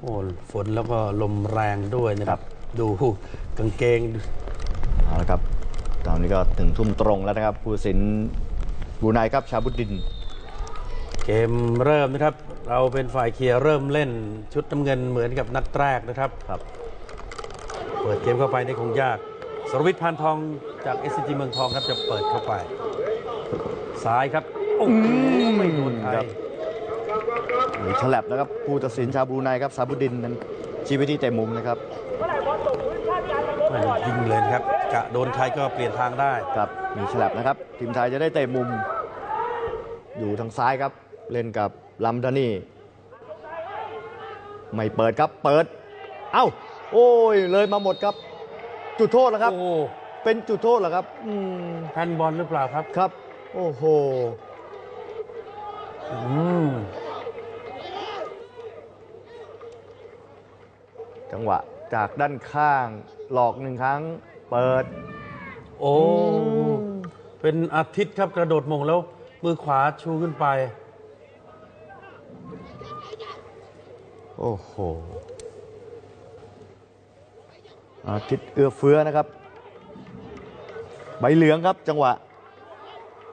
โอ้ฝนแล้วก็ลมแรงด้วยนะครับ ดูกางเกงเอาละครับ ตอนนี้ก็ถึงทุ่มตรงแล้วนะครับผู้ตัดสินบรูไนครับชาบุดดิน เกมเริ่มนะครับ เราเป็นฝ่ายเคลียร์เริ่มเล่นชุดน้ำเงินเหมือนกับนัดแรกนะครับครับเปิดเกมเข้าไปนี่คงยากสรวิทย์พานทองจาก s อ g เมืองทองครับจะเปิดเข้าไป ซ้ายครับโอ้โหไม่โดนไทครั ยบหรือฉลับนะครับผู้ตัดสินชาวบรูไนครับชาบุดดินนั้นชี้ไปที่เตะมุมนะครับไม่ได้ยิงเลยนะครับกะโดนใครก็เปลี่ยนทางได้ครับมีฉลับนะครับ ทีมไทยจะได้เตะมุม อยู่ทางซ้ายครับ เล่นกับลัมดานี่ไม่เปิดครับเปิด เอ้า โอ้ย เลยมาหมดครับ จุดโทษแล้วครับโอ้เป็นจุดโทษเหรอครับอืมแฮนด์บอลหรือเปล่าครับครับ โอ้โห อืม จังหวะจากด้านข้าง หลอกหนึ่งครั้ง เปิด โอ้ เป็นอาทิตย์ครับกระโดดมงแล้ว มือขวาชูขึ้นไป โอ้โห อาทิตย์เอื้อเฟื้อนะครับ ใบเหลืองครับจังหวะ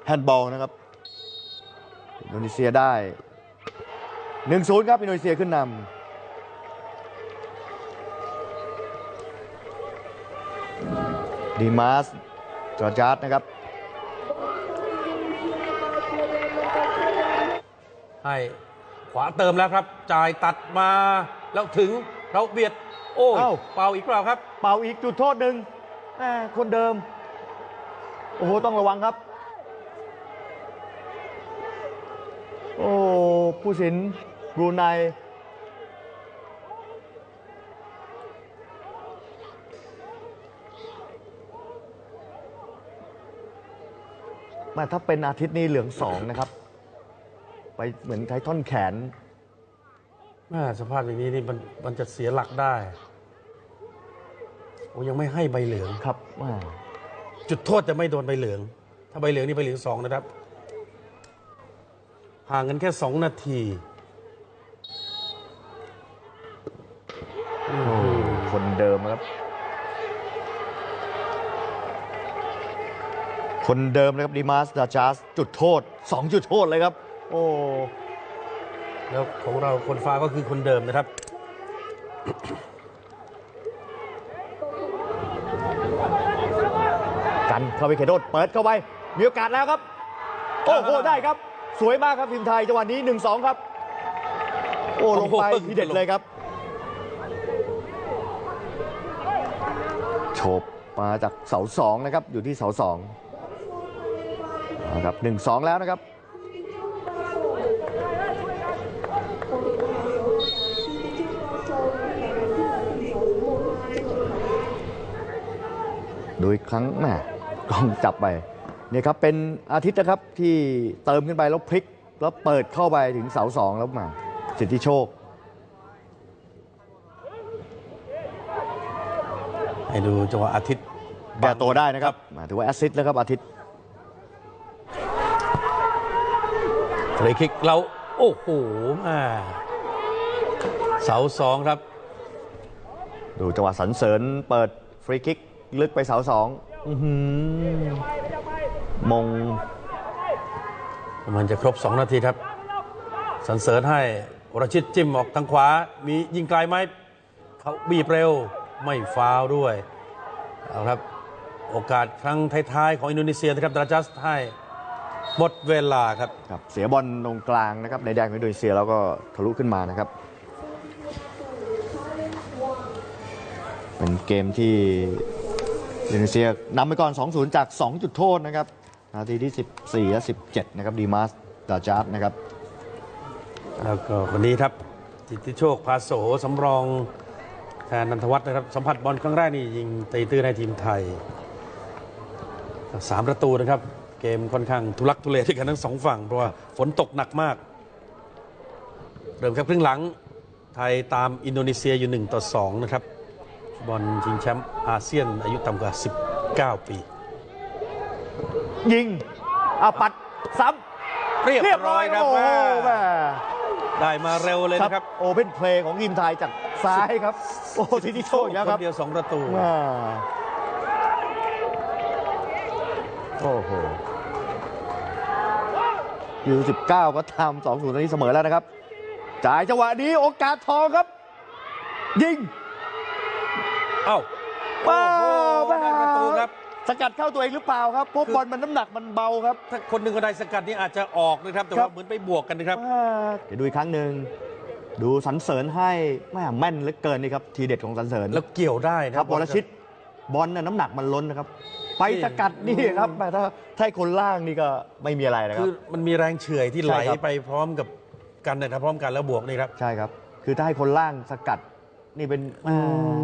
แฮนด์บอลนะครับ อินโดนีเซียได้ 1-0 ครับ อินโดนีเซียขึ้นนำ ดีมาสจอร์จาร์ดนะครับ ให้ขวาเติมแล้วครับ จ่ายตัดมาแล้วถึงเราเบียด โอ้ยเอ้า เป่าอีกเปล่าครับ เป่าอีกจุดโทษหนึ่งแหม่คนเดิม โอ้โห ต้องระวังครับ โอ้ผู้สินบรูไน มาถ้าเป็นอาทิตย์นี้เหลืองสองนะครับ ไปเหมือนไทท่อนแขนแม่สภาพอย่างนี้นี่มันมันจะเสียหลักได้โอ้ยังไม่ให้ใบเหลือง ครับแม่จุดโทษจะไม่โดนใบเหลือง ถ้าใบเหลืองนี่ใบเหลืองสองนะครับ ห่างกันแค่สองนาที โอ้คนเดิมครับ คนเดิมนะครับดีมาสดาจาสจุดโทษ 2 จุดโทษเลยครับ โอ้แล้วของเราคนฟ้าก็คือคนเดิมนะครับ กันเข้าไปเขตโทษเปิดเข้าไป มีโอกาสแล้วครับ โอ้โหได้ครับ สวยมากครับทีมไทยจังหวะนี้ 1-2 ครับ โอ้ลงไปโอ้โหทีเด็ดเลยครับโฉบมาจากเสาสองนะครับ อยู่ที่เสาสอง นะครับหนึ่งสองแล้วนะครับโดยครั้งแหม่กล้องจับไปเนี่ยครับเป็นอาทิตย์นะครับที่เติมขึ้นไปแล้วพลิก แล้วเปิดเข้าไปถึงเสาสองแล้วมาสิทธิโชคให้ดูจังหวะอาทิตย์แก้ตัวได้นะครับมาถือว่าแอสซิสต์แล้วครับอาทิตย์ ฟรีคิกเราโอ้โหมาเสาสองครับ ดูจังหวะสันเสริญเปิดฟรีคิกลึกไปเสาสองอื้อหือมงมันจะครบ 2 นาทีครับสันเสริญให้วรชิตจิ้มออกทางขวา มียิงไกลไหมเขาบีบเร็วไม่ฟาวด้วยเอาครับ โอกาสครั้งท้ายๆของอินโดนีเซียนะครับดราจัสให้ หมดเวลาครับ ครับ เสียบอลตรงกลางนะครับในแดงของอินโดนีเซียแล้วก็ทะลุขึ้นมานะครับ เป็นเกมที่อินโดนีเซียนำไปก่อน 2-0 จาก 2 จุดโทษนะครับ นาทีที่ 14 และ 17 นะครับดีมาสดาจาร์ดนะครับ แล้วก็คนนี้ครับจิตติโชคพาโสสำรองแทนนันทวัฒน์นะครับสัมผัสบอลครั้งแรกนี่ยิงตีตื้นให้ทีมไทยสามประตูนะครับ เกมค่อนข้างทุลักทุเลด้วยกันทั้งสองฝั่ง เพราะว่าฝนตกหนักมาก เริ่มครับครึ่งหลัง ไทยตามอินโดนีเซียอยู่ 1 ต่อ 2 นะครับบอลชิงแชมป์อาเซียนอายุต่ำกว่า 19 ปี ยิงอาปัดซ้ำเรียบร้อยครับโอ้โหแม่แม่ได้มาเร็วเลยนะครับ โอเ n นเพลย์ของทีมไทยจากซ้ายครับ โอ้สิทธิโชคอีกแล้วคครับนเดียวสองประตูอ่าโอ้โห ยูสิบเก้าก็ทำสองศูนย์ตอนนี้เสมอแล้วนะครับ จ่ายจังหวะนี้โอกาสทองครับ ยิงเอ้าว้าวโอ้โหได้ประตูครับ สกัดเข้าตัวเองหรือเปล่าครับเพราะคือบอลมันน้ำหนักมันเบาครับ ถ้าคนหนึ่งก็ได้สกัดนี่อาจจะออกนะครับ แต่ครัว่าบเหมือนไปบวกกันนะครับ เดี๋ยวดูอีกครั้งหนึ่งดูสันเสริญให้แม่แม่นเหลือเกินนี่ครับทีเด็ดของสันเสริญแล้วเกี่ยวได้นะครับวรชิตบอลน่ะน้ำหนักมันล้นนะครับ ไปสกัดนี่ครับแม่ถ้าถ้าให้คนล่างนี่ก็ไม่มีอะไรนะคคืรัอบมันมีแรงเฉื่อยที่ไหลใช่ครับ ไปพร้อมกับกันนะครับพร้อมกันแล้วบวกนี่ครับ ใช่ครับ คือถ้าให้คนล่างสกัดนี่เป็นอื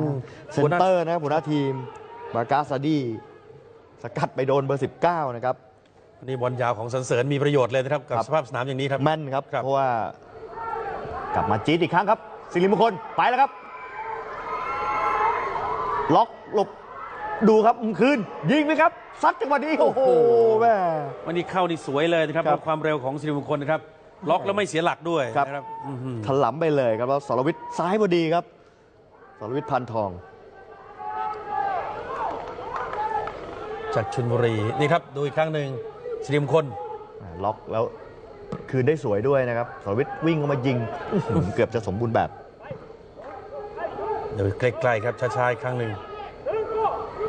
มเซนเตอร์นะครับหัวหน้าทีมบากาซาดี สกัดไปโดนเบอร์ 19 นะครับ นี่บอลยาวของสันเสริญมีประโยชน์เลยนะครับกับครับ สภาพสนามอย่างนี้ครับ แม่นครับ ครับ เพราะว่ากลับมาจี๊ดอีกครั้งครับ สิริมงคล ไปแล้วครับ ล็อกหลบ ดูครับอืมคืนยิงไหมครับซัดจังหวะนี้โอ้โหแม่วันนี้เข้านี่สวยเลยนะครับครับความเร็วของสิริมงคลนะครับล็อกแล้วไม่เสียหลักด้วยครับนะครับอื้อหือถลำไปเลยครับแล้วสรวิทย์ซ้ายพอดีครับสรวิทย์พันทอง จากชนบุรีนี่ครับดูอีกครั้งหนึ่งสิริมงคลอ่าล็อกแล้วคืนได้สวยด้วยนะครับสรวิทย์วิ่งเข้ามายิงอื้อหือเกือบจะสมบูรณ์แบบเดี๋ยวใกล้ๆครับช้าๆอีกครั้งหนึ่ง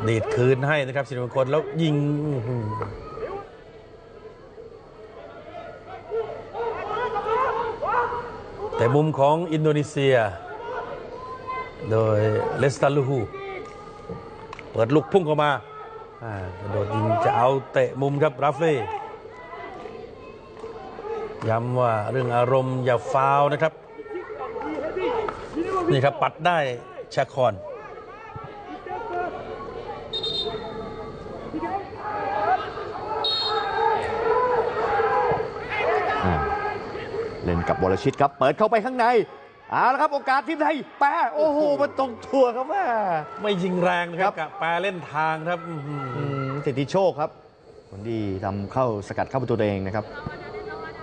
ดีดคืนให้นะครับสิริมงคลแล้วยิงแต่มุมของอินโดนีเซีย โดยเลสตาลูฮูเปิดลูกพุ่งเข้ามาโดดยิงจะเอาเตะมุมครับราฟเฟ่ย้ำว่าเรื่องอารมณ์อย่าฟาวนะครับ นี่ครับปัดได้ชาคอน อ่า เล่นกับวรชิตครับ เปิดเข้าไปข้างในเอาละครับ โอกาสทีมไทยแปะโอ้โห มันตรงตัวครับแม่ไม่ยิงแรงนะครับครับกะแปรเล่นทางครับอื้อหืออืมสิทธิโชคครับ คนดีทำเข้าสกัดเข้าประตูตัวเองนะครับ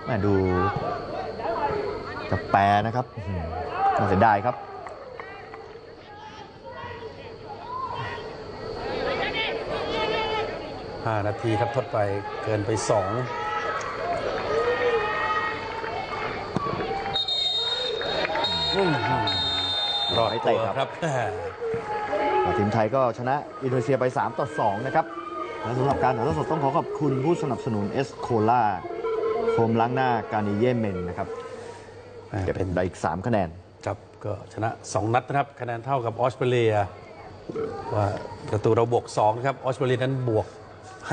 แม่ดูจะแปรนะครับอื้อหือน่าเสียดายครับ ห้านาทีครับทดไปเกินไปสองอื้อหือรอดไม่ตัเตะวครับครับทีมไทยก็ชนะอินโดนีเซียไป 3 ต่อ 2 นะครับ และสำหรับการถ่ายทอดสดต้องขอขอบคุณผู้สนับสนุนเอสโคล่าโฟมล้างหน้าการนิเยเมนนะครับเก็บเป็นได้อีก 3 คะแนนครับก็ชนะ 2 นัดนะครับ คะแนนเท่ากับออสเตรเลียว่าประตูเราบวก2นะครับออสเตรเลียนั้นบวก 5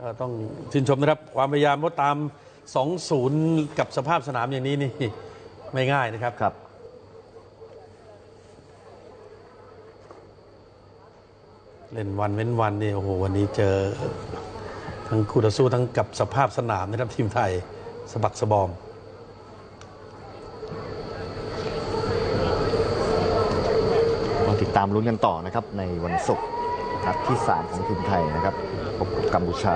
ก็ต้องชื่นชมนะครับ ความพยายามว่าตาม 2-0 กับสภาพสนามอย่างนี้นี่ไม่ง่ายนะครับครับเล่นวันเว้นวันนี่โอ้โหวันนี้เจอ ทั้งคู่ต่อสู้ทั้งกับสภาพสนามนะครับทีมไทยสะบักสะบอมมาติดตามลุ้นกันต่อนะครับในวันศุกร์ นัดที่ 3 ของทีมไทยนะครับพบกับกัมพูชา